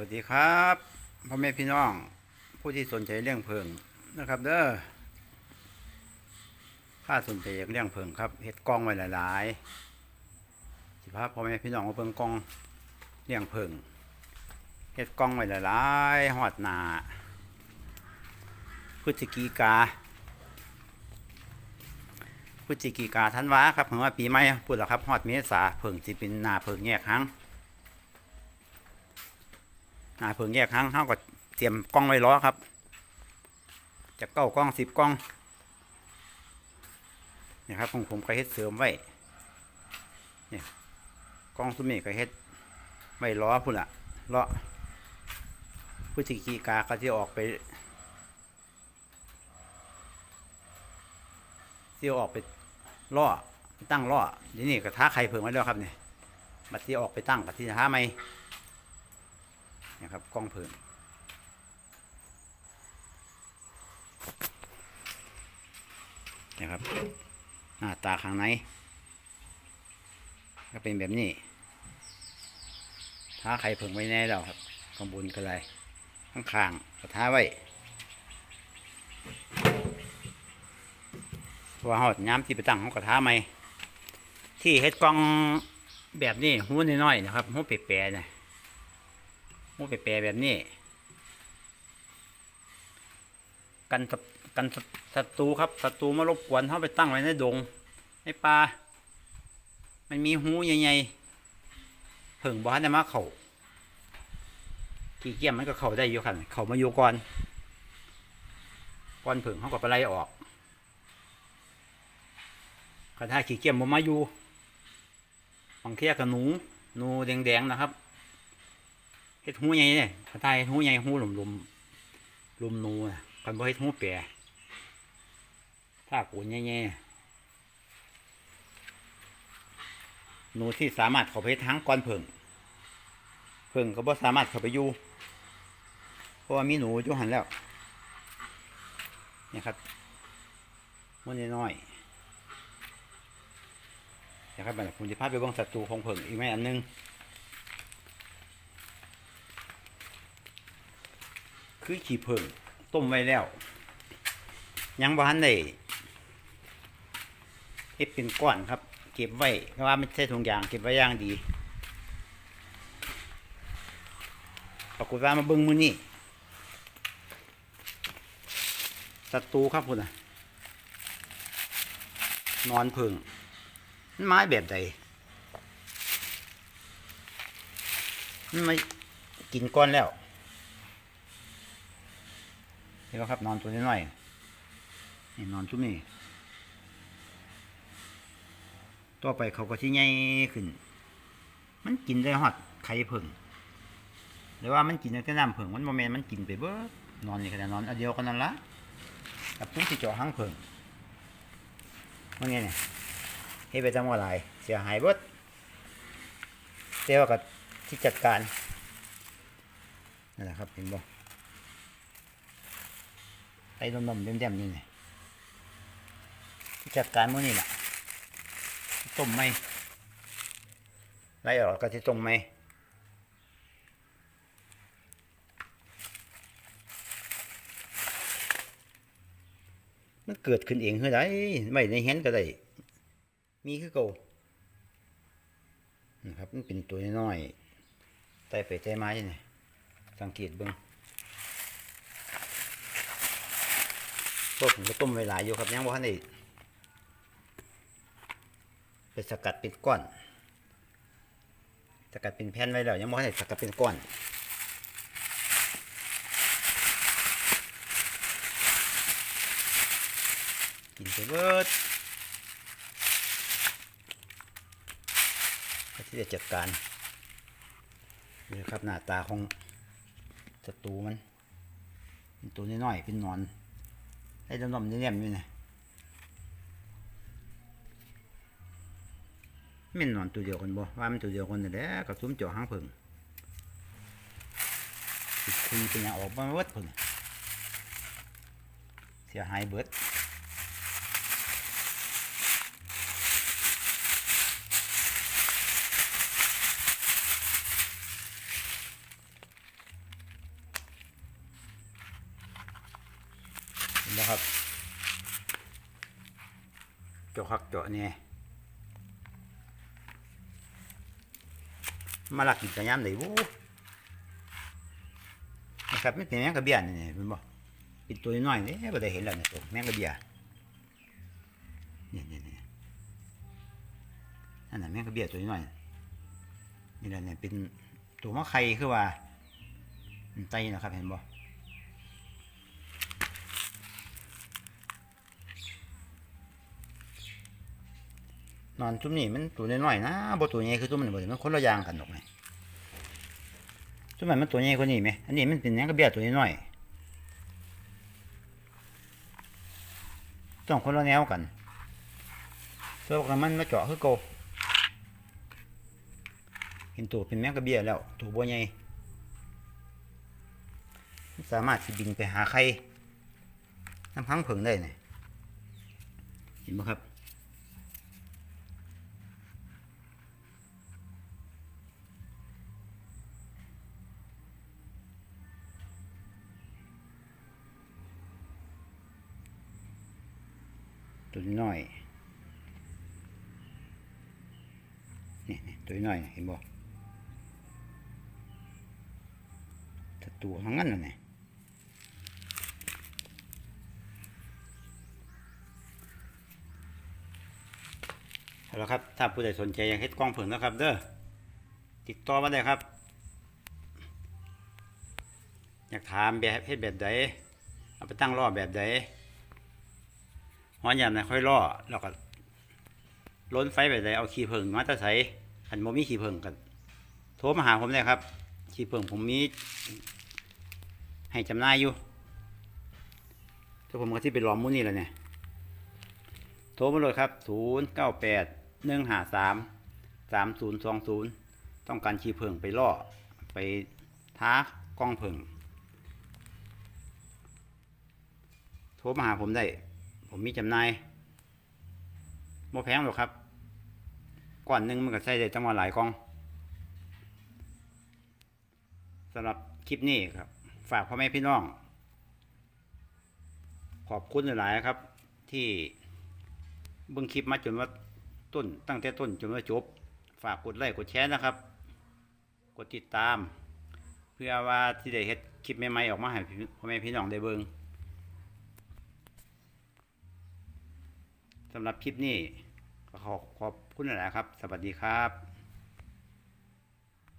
วัสดีครับพ่อแม่พี่น้อง ผู้ที่สนใจเรื่องเพิงนะครับ เด้อถ้าสนใจเลี้ยงเพิงครับเฮ็ดกล้องไว้หลายๆสิพาพ่อแม่พี่น้องมาเบิ่งกล้องเลี้ยงเพิงเฮ็ดกล้องไว้หลายๆหอดหนาพฤศจิกาพฤศจิกาธันวาครับเพิ่งว่าปีใหม่พูดแล้วครับฮอดเมษาเพิงสิเป็นหนาเพิงแยกครั้ง หาเพิ่งแยกครั้งเขาก็เตรียมกล้องไว้ล้อครับจากเก้ากล้องสิบกล้องนี่ครับของผมก็เฮ็ดเสริมไว้เนี่ยกล้องสุมีก็เฮ็ดไว้ล้อพุ่นละล้อพฤศจิกาก็ที่ออกไปที่ออกไปล่อตั้งล่อทีนี่ก็ท้าใครเพิ่งไว้แล้วครับเนี่ยบัดที่ออกไปตั้งบัดที่ท้าไม่ นะครับกล้องเพิ่มนะครับหน้าตาข้างในก็เป็นแบบนี้ ถ้าใครเพิ่งไว้แน่แล้วครับข้างบนก็เลยข้างข้างๆก็ท้าไว้พราะว่าหอดย้ำที่ไปตั้งของกระทาไหมที่เฮ็ดกล้องแบบนี้หูน้อยๆนะครับหูเปรย์ๆเนี่ย มูไปแปรแบบนี้ กันกันศัศัตรูครับศัตรูมารบกวนเขาไปตั้งไว้ในดงในป่ามันมีหูใหญ่ๆเพิ่งบ้านได้มาเขาขี้เกียจมันก็เข้าได้อยู่คันเข่ามาอยู่ก่อนก่อนเพิ่งเขาก็ไปไล่ออกคันถ้าขี้เกียจมันมาอยู่บางเทียกับหนูหนูแดงๆนะครับ เฮ็ดหูใหญ่เนี่ยถ้าตายหูใหญ่หูหลุมหลุมๆลุมนูนะคันบ่เฮ็ดหูแปรถ้ากูใหญ่ๆหนูที่สามารถเข้าไปทั้งก้อนเพิ่งเพิ่งก็บ่สามารถเข้าไปอยู่เพราะว่ามีหนูอยู่หันแล้วเนี่ยครับมันน้อยนะครับแบบผมจะพาไปเบิ่งศัตรูของเพิ่งอีกไหมอันหนึง คือขี้ผึ่งต้มไว้แล้ว ยังบ้านได้เฮ็ดเป็นก้อนครับ เก็บไว้เพราะว่าไม่ใช่ถุงยางเก็บไว้ย่างดีปรากฏว่ามาเบิ่งมือนี่ศัตรูครับคุณนะนอนผึ่งมันไม้แบบใดมันไม่กินก้อนแล้ว ห็นไหมครับนอนตัวน้อยๆนี่นอนชุบนี่ต่อไปเขาก็ที่ใหญ่ขึ้น มันกินได้ฮอดไข่ผึ่งหรือว่ามันกินแต่น้ำผึ่งมันโมเมนมันกินไปเบิดนอนนี่ขนาดนอนอันเดียวกันนั่นละกับตุ้งที่เจาะหางผึ่งมันไงเนี่ยเฮ้ไปทำอะไรเสียหายเบิดเจ้ากับที่จัดการนั่นแหละครับเห็นบ่ ไอ้นมๆเต็มๆนี่ไงจัดการมื้อนี่แหละต้มไหมไล่ออกก็ที่ต้มไหมมันเกิดขึ้นเองคือได้ไม่ในเห็นก็ได้ มีคือเก่านะครับ มันเป็นตัวน้อยๆไต่ไปไต่มาอย่างนี้สังเกตเบิ่ง พวกผมก็ต้มไว้หลายอยู่ครับยังว่าได้ไปสกัดเป็นก้อน สกัดเป็นแผ่นไว้แล้วยังว่าได้สกัดเป็นก้อนกินไปเบิดที่จะจัดการนี่ครับหน้าตาของศัตรูมันเป็นตัวน้อยๆเป็นนอน ไอ้ดำๆเนี่ยๆอยู่นะมันนอนตัวเดียวกันบ่ว่ามันตัวเดียวกันนี่แหละกับซุ้มเจาะหางเพิ่งสิคุยเป็นอยังออกมาเบิดเพิ่งเสียหายเบิด ครับ เจาะคักเจาะเนี่ยมาลักกินกระยามได้วูนะครับไม่เป็นแมงกระเบียนนี่เป็นบ่เป็นตัวน้อยนี่บ่ได้เห็นแล้วเนี่ยตัวแมงกระเบียนี่นี่นี่นั่นน่ะแมงกระเบียตัวน้อยนี่แหละเนี่ยเป็นตัวมะไข่คือว่าไตนะครับเห็นบ่ นอนจุ่มนี่มันตัวน้อยๆนะบ่ตัวใหญ่คือตัวมันบ่ได้มันคนละอย่างกันดอกไงจุ่มมันมันตัวใหญ่กว่านี้ไหมอันนี้มันเป็นแมงกระเบียตัวน้อยๆต้องคนละแนวกันตัวกันมันมาเจาะคือเก่าเห็นตัวเป็นแมงกระเบียแล้วตัวบ่ใหญ่สามารถบินไปหาไข่น้ำพังเผิงได้เนี่ยเห็นไหมครับ ตัวน้อยนี่ตัวน้อยเห็นบ่ถ้าตัวทั้งนั้นน่ะนี่เอาละครับ ถ้าผู้ใดสนใจอยากเฮ็ดกล้องเผิงนะครับ เด้อติดต่อมาได้ครับ อยากถามแบบเฮ็ดแบบใดเอาไปตั้งรอบแบบใด หัวหยามนะค่อยล่อแล้วก็ล้นไฟไปเลยเอาขี้ผึ่งมาตะใส่ขันโมมีขี้ผึ่งกันโทรมาหาผมเลยครับขี้ผึ่งผมมีให้จำหน่ายอยู่ถ้าผมก็ที่ไปล้อมมุ้นนี่แหละเนี่ย โทรมาเลยครับ 0 9 8 1 5 3 3 0 2 0 ต้องการขี้ผึ่งไปล่อ ไปท้ากล้องผึ่งโทรมาหาผมได้ ผมมีจำหน่ายโมแพงหรอกครับก้อนหนึ่งมันก็ใช้ได้จังหวะหลายกองสำหรับคลิปนี้ครับ ฝากพ่อแม่พี่น้อง ขอบคุณหลายครับ ที่เบิ่งคลิปมาจนว่าต้น ตั้งแต่ต้นจนว่าจบ ฝากกดไลค์กดแชร์นะครับ กดติดตาม เพื่อว่าที่ได้เฮ็ดคลิปใหม่ๆออกมาให้พ่อแม่พี่น้องได้เบิ่ง สำหรับคลิปนี้ขอขอบคุณหลายครับ สวัสดีครับ